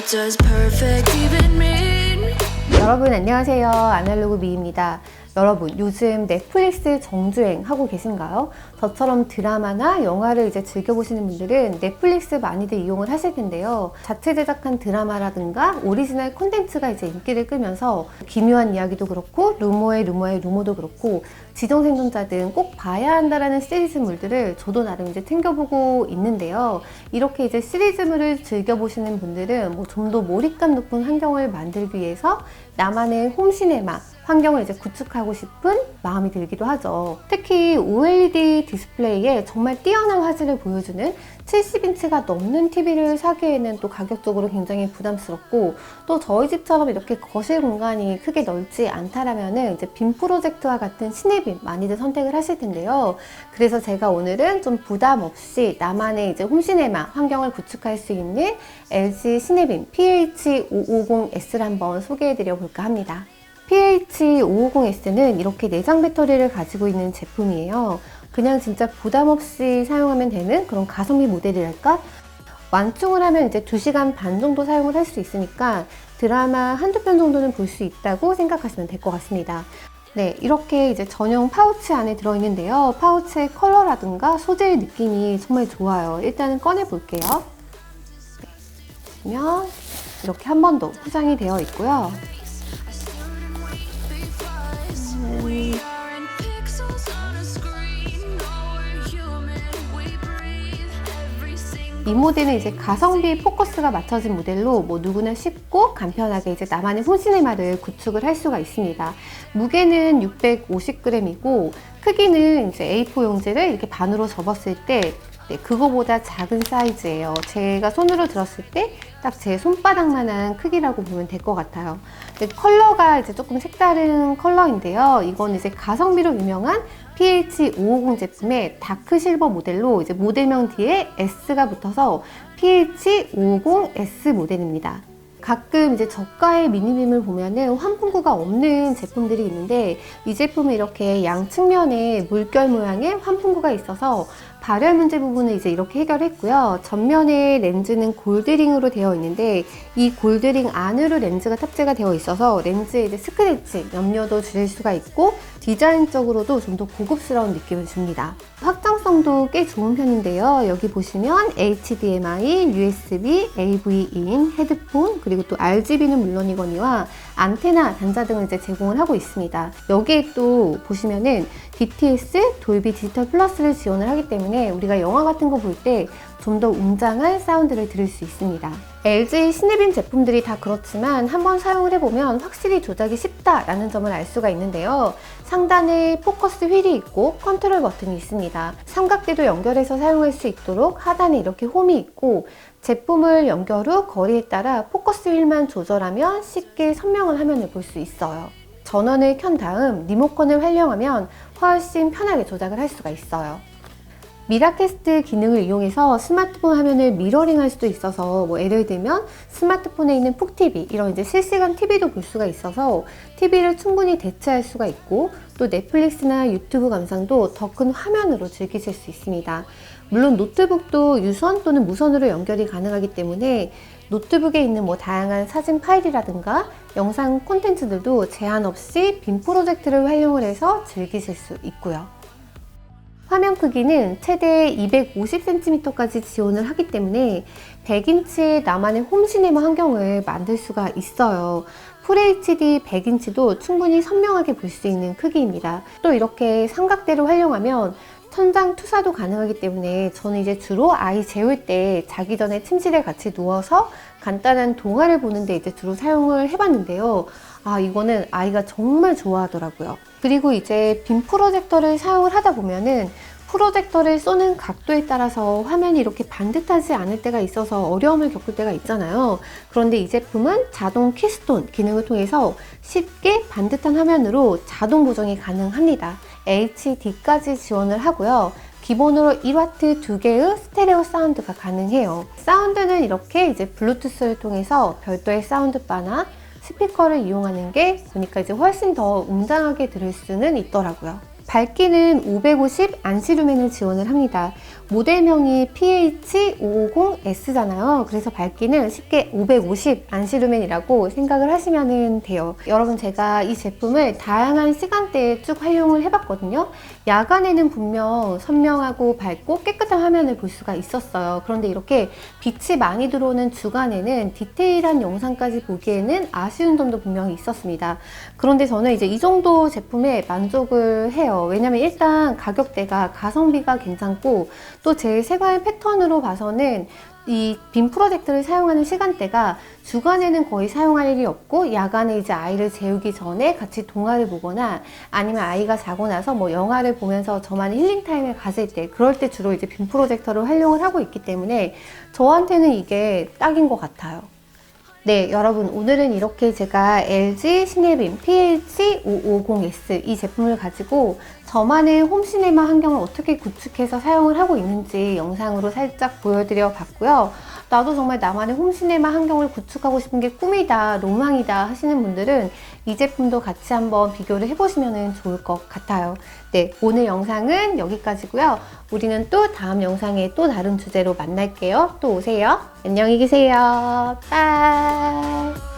What does perfect even mean? 여러분 안녕하세요. 아날로그 미입니다. 여러분 요즘 넷플릭스 정주행 하고 계신가요? 저처럼 드라마나 영화를 이제 즐겨보시는 분들은 넷플릭스 많이들 이용을 하실 텐데요. 자체 제작한 드라마라든가 오리지널 콘텐츠가 이제 인기를 끌면서 기묘한 이야기도 그렇고 루머의 루머의 루머도 그렇고 지정생존자 등꼭 봐야 한다라는 시리즈물들을 저도 나름 이제 챙겨보고 있는데요. 이렇게 이제 시리즈물을 즐겨보시는 분들은 뭐 좀 더 몰입감 높은 환경을 만들기 위해서 나만의 홈시네마 환경을 이제 구축하고 싶은 마음이 들기도 하죠. 특히 OLED 디스플레이에 정말 뛰어난 화질을 보여주는 70인치가 넘는 TV를 사기에는 또 가격적으로 굉장히 부담스럽고 또 저희 집처럼 이렇게 거실 공간이 크게 넓지 않다라면은 이제 빔 프로젝트와 같은 시네빔 많이들 선택을 하실 텐데요. 그래서 제가 오늘은 좀 부담 없이 나만의 이제 홈시네마 환경을 구축할 수 있는 LG 시네빔 PH550S를 한번 소개해 드려 볼까 합니다. PH550S는 이렇게 내장 배터리를 가지고 있는 제품이에요. 그냥 진짜 부담 없이 사용하면 되는 그런 가성비 모델이랄까? 완충을 하면 이제 2시간 반 정도 사용을 할 수 있으니까 드라마 한두 편 정도는 볼 수 있다고 생각하시면 될 것 같습니다. 네, 이렇게 이제 전용 파우치 안에 들어있는데요. 파우치의 컬러라든가 소재 느낌이 정말 좋아요. 일단은 꺼내 볼게요. 네, 이렇게 한 번 더 포장이 되어 있고요. 이 모델은 이제 가성비 포커스가 맞춰진 모델로 뭐 누구나 쉽고 간편하게 이제 나만의 홈시네마를 구축을 할 수가 있습니다. 무게는 650g이고 크기는 이제 A4 용지를 이렇게 반으로 접었을 때 네, 그거보다 작은 사이즈예요. 제가 손으로 들었을 때 딱 제 손바닥만한 크기라고 보면 될 것 같아요. 컬러가 이제 조금 색다른 컬러인데요. 이건 이제 가성비로 유명한 PH550 제품의 다크 실버 모델로 이제 모델명 뒤에 S가 붙어서 PH550S 모델입니다. 가끔 이제 저가의 미니빔을 보면은 환풍구가 없는 제품들이 있는데 이 제품은 이렇게 양 측면에 물결 모양의 환풍구가 있어서 발열 문제 부분을 이제 이렇게 해결했고요. 전면에 렌즈는 골드링으로 되어 있는데 이 골드링 안으로 렌즈가 탑재가 되어 있어서 렌즈에 이제 스크래치, 염료도 줄일 수가 있고 디자인적으로도 좀 더 고급스러운 느낌을 줍니다. 확장성도 꽤 좋은 편인데요. 여기 보시면 HDMI, USB, AV-in, 헤드폰, 그리고 또 RGB는 물론이거니와 안테나, 단자 등을 이제 제공을 하고 있습니다. 여기에 또 보시면은 DTS, 돌비 디지털 플러스를 지원을 하기 때문에 우리가 영화 같은 거 볼 때 좀 더 웅장한 사운드를 들을 수 있습니다. LG 시네빔 제품들이 다 그렇지만 한번 사용을 해보면 확실히 조작이 쉽다라는 점을 알 수가 있는데요. 상단에 포커스 휠이 있고 컨트롤 버튼이 있습니다. 삼각대도 연결해서 사용할 수 있도록 하단에 이렇게 홈이 있고 제품을 연결 후 거리에 따라 포커스 휠만 조절하면 쉽게 선명한 화면을 볼 수 있어요. 전원을 켠 다음 리모컨을 활용하면 훨씬 편하게 조작을 할 수가 있어요. 미라캐스트 기능을 이용해서 스마트폰 화면을 미러링 할 수도 있어서 뭐 예를 들면 스마트폰에 있는 푹 TV 이런 이제 실시간 TV도 볼 수가 있어서 TV를 충분히 대체할 수가 있고 또 넷플릭스나 유튜브 감상도 더 큰 화면으로 즐기실 수 있습니다. 물론 노트북도 유선 또는 무선으로 연결이 가능하기 때문에 노트북에 있는 뭐 다양한 사진 파일이라든가 영상 콘텐츠들도 제한 없이 빔 프로젝트를 활용을 해서 즐기실 수 있고요. 화면 크기는 최대 250cm까지 지원을 하기 때문에 100인치의 나만의 홈시네마 환경을 만들 수가 있어요. FHD 100인치도 충분히 선명하게 볼 수 있는 크기입니다. 또 이렇게 삼각대를 활용하면 천장 투사도 가능하기 때문에 저는 이제 주로 아이 재울 때 자기 전에 침실에 같이 누워서 간단한 동화를 보는데 이제 주로 사용을 해봤는데요. 아, 이거는 아이가 정말 좋아하더라고요. 그리고 이제 빔 프로젝터를 사용을 하다 보면은 프로젝터를 쏘는 각도에 따라서 화면이 이렇게 반듯하지 않을 때가 있어서 어려움을 겪을 때가 있잖아요. 그런데 이 제품은 자동 키스톤 기능을 통해서 쉽게 반듯한 화면으로 자동 고정이 가능합니다. HD까지 지원을 하고요. 기본으로 1와트 두 개의 스테레오 사운드가 가능해요. 사운드는 이렇게 이제 블루투스를 통해서 별도의 사운드바나 스피커를 이용하는 게 보니까 이제 훨씬 더 웅장하게 들을 수는 있더라고요. 밝기는 550 안시루멘을 지원을 합니다. 모델명이 PH550S잖아요. 그래서 밝기는 쉽게 550 안시루멘이라고 생각을 하시면 돼요. 여러분 제가 이 제품을 다양한 시간대에 쭉 활용을 해봤거든요. 야간에는 분명 선명하고 밝고 깨끗한 화면을 볼 수가 있었어요. 그런데 이렇게 빛이 많이 들어오는 주간에는 디테일한 영상까지 보기에는 아쉬운 점도 분명히 있었습니다. 그런데 저는 이제 이 정도 제품에 만족을 해 요. 왜냐면 일단 가격대가 가성비가 괜찮고 또 제 생활 패턴으로 봐서는 이 빔 프로젝트를 사용하는 시간대가 주간에는 거의 사용할 일이 없고 야간에 이제 아이를 재우기 전에 같이 동화를 보거나 아니면 아이가 자고 나서 뭐 영화를 보면서 저만의 힐링 타임을 가질 때 그럴 때 주로 이제 빔 프로젝터를 활용을 하고 있기 때문에 저한테는 이게 딱인 것 같아요. 네, 여러분 오늘은 이렇게 제가 LG 시네빔 PH550S 이 제품을 가지고 저만의 홈시네마 환경을 어떻게 구축해서 사용을 하고 있는지 영상으로 살짝 보여드려 봤고요. 나도 정말 나만의 홈시네마 환경을 구축하고 싶은 게 꿈이다, 로망이다 하시는 분들은 이 제품도 같이 한번 비교를 해보시면 좋을 것 같아요. 네, 오늘 영상은 여기까지고요. 우리는 또 다음 영상에 또 다른 주제로 만날게요. 또 오세요. 안녕히 계세요. 빠이.